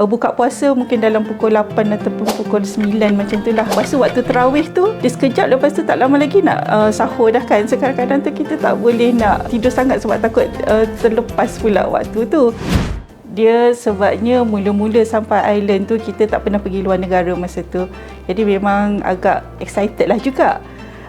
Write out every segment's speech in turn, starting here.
uh, buka puasa mungkin dalam pukul 8 ataupun pukul 9 macam tu lah. Lepas tu waktu terawih tu, dia sekejap lepas tu tak lama lagi nak uh, sahur dah kan. Sekarang kadang tu kita tak boleh nak tidur sangat sebab takut uh, terlepas pula waktu tu dia sebabnya mula-mula sampai island tu kita tak pernah pergi luar negara masa tu. Jadi memang agak excited lah juga.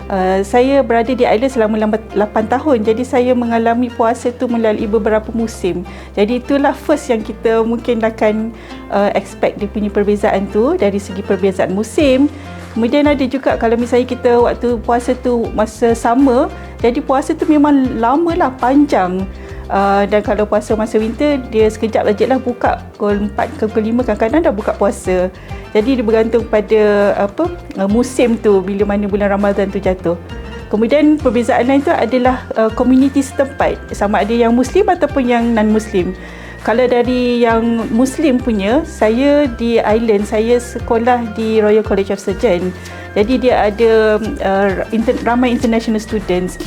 Uh, saya berada di island selama 8 tahun. Jadi saya mengalami puasa tu melalui beberapa musim. Jadi itulah first yang kita mungkin akan uh, expect dia punya perbezaan tu dari segi perbezaan musim. Kemudian ada juga kalau misalnya kita waktu puasa tu masa sama jadi puasa tu memang lama lah panjang Uh, dan kalau puasa masa winter dia sekejap saja lah buka pukul 4 ke pukul 5 kadang-kadang dah buka puasa. Jadi dia bergantung pada apa uh, musim tu bila mana bulan Ramadan tu jatuh. Kemudian perbezaan lain tu adalah uh, community setempat. Sama ada yang muslim ataupun yang non muslim kalau dari yang muslim punya saya di island saya sekolah di Royal College of Surgeons. Jadi dia ada uh, inter- ramai international students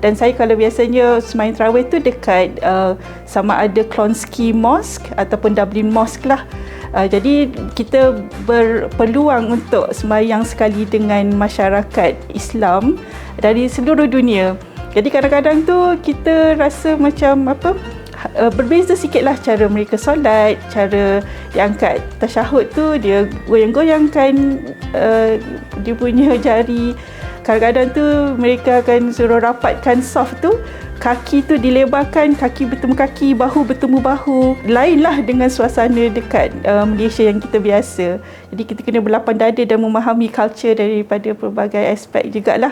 dan saya kalau biasanya semayang terawih tu dekat uh, sama ada Clonsky Mosque ataupun Dublin Mosque lah. Uh, jadi kita berpeluang untuk semayang sekali dengan masyarakat Islam dari seluruh dunia. Jadi kadang-kadang tu kita rasa macam apa uh, berbeza sikitlah cara mereka solat cara dia angkat tasyahud tu dia goyang-goyangkan uh, dia punya jari kadang-kadang tu mereka akan suruh rapatkan soft tu kaki tu dilebarkan kaki bertemu kaki bahu bertemu bahu. Lainlah dengan suasana dekat uh, Malaysia yang kita biasa. Jadi kita kena berlapang dada dan memahami culture daripada pelbagai aspek jugalah